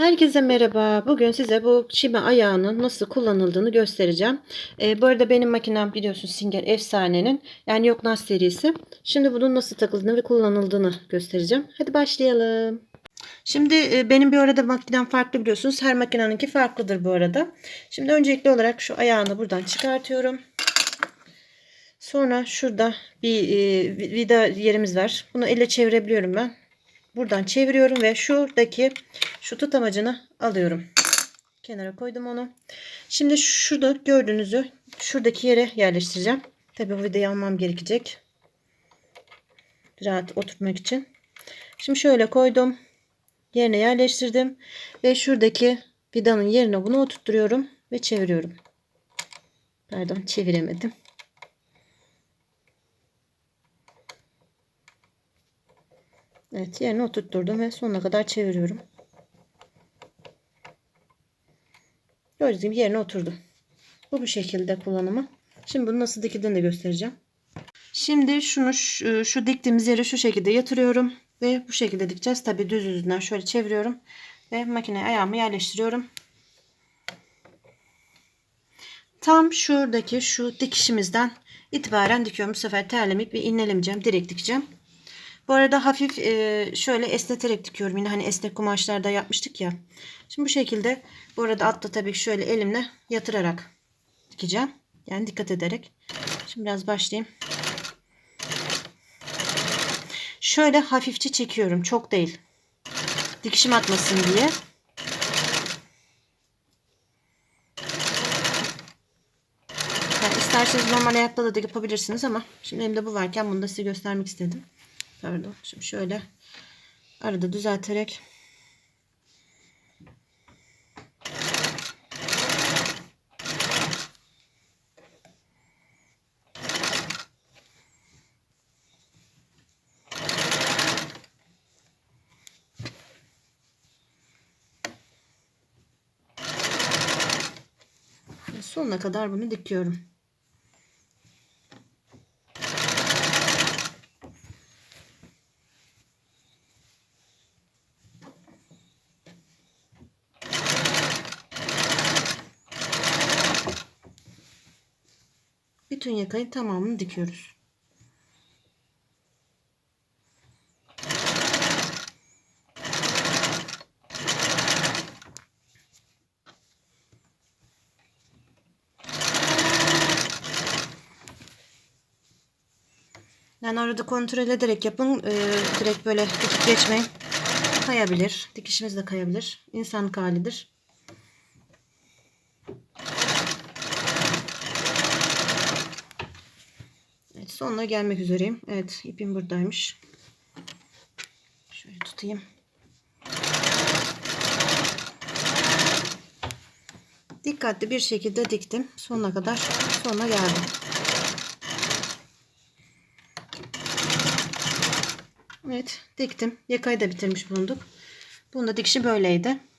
Herkese merhaba. Bugün size bu çime ayağının nasıl kullanıldığını göstereceğim. Ee, bu arada benim makinem biliyorsunuz Singer Efsane'nin yani Yok Nas serisi. Şimdi bunun nasıl takıldığını ve kullanıldığını göstereceğim. Hadi başlayalım. Şimdi e, benim bir arada makinem farklı biliyorsunuz. Her makineninki farklıdır bu arada. Şimdi öncelikli olarak şu ayağını buradan çıkartıyorum. Sonra şurada bir e, vida yerimiz var. Bunu elle çevirebiliyorum ben. Buradan çeviriyorum ve şuradaki şu tutamacını alıyorum. Kenara koydum onu. Şimdi şurada gördüğünüzü şuradaki yere yerleştireceğim. Tabii bu vidayı almam gerekecek. Rahat oturtmak için. Şimdi şöyle koydum. Yerine yerleştirdim. Ve şuradaki vidanın yerine bunu oturtturuyorum ve çeviriyorum. Pardon çeviremedim. Evet yerine oturtturdum ve sonuna kadar çeviriyorum. Gördüğünüz gibi yerine oturdu. Bu bu şekilde kullanımı. Şimdi bunu nasıl dikildiğini de göstereceğim. Şimdi şunu şu, şu diktiğimiz yere şu şekilde yatırıyorum. Ve bu şekilde dikeceğiz. Tabi düz yüzünden şöyle çeviriyorum. Ve makineye ayağımı yerleştiriyorum. Tam şuradaki şu dikişimizden itibaren dikiyorum. Bu sefer terlemeyip ve innelemeyeceğim. Direkt dikeceğim. Bu arada hafif e, şöyle esneterek dikiyorum. Yine hani esnek kumaşlarda yapmıştık ya. Şimdi bu şekilde bu arada altta tabii şöyle elimle yatırarak dikeceğim. Yani dikkat ederek. Şimdi biraz başlayayım. Şöyle hafifçe çekiyorum. Çok değil. Dikişim atmasın diye. Yani isterseniz normal ayakta da yapabilirsiniz ama şimdi elimde bu varken bunu da size göstermek istedim. Pardon. Şimdi şöyle arada düzelterek sonuna kadar bunu dikiyorum. Bütün yakayı tamamını dikiyoruz. Yani arada kontrol ederek yapın. Ee, direkt böyle dikip geçmeyin. Kayabilir. Dikişimiz de kayabilir. İnsanlık halidir. Sonuna gelmek üzereyim. Evet ipim buradaymış. Şöyle tutayım. Dikkatli bir şekilde diktim. Sonuna kadar sonuna geldim. Evet diktim. Yakayı da bitirmiş bulunduk. Bunun dikişi böyleydi.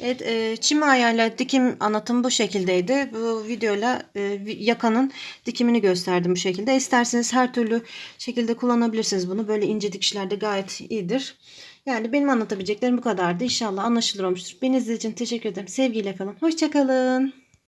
Evet, e, çim ayarla dikim anlatım bu şekildeydi. Bu videoyla e, yakanın dikimini gösterdim bu şekilde. İsterseniz her türlü şekilde kullanabilirsiniz bunu. Böyle ince dikişlerde gayet iyidir. Yani benim anlatabileceklerim bu kadardı. İnşallah anlaşılır olmuştur. Beni izlediğiniz için teşekkür ederim. Sevgiyle kalın. Hoşçakalın.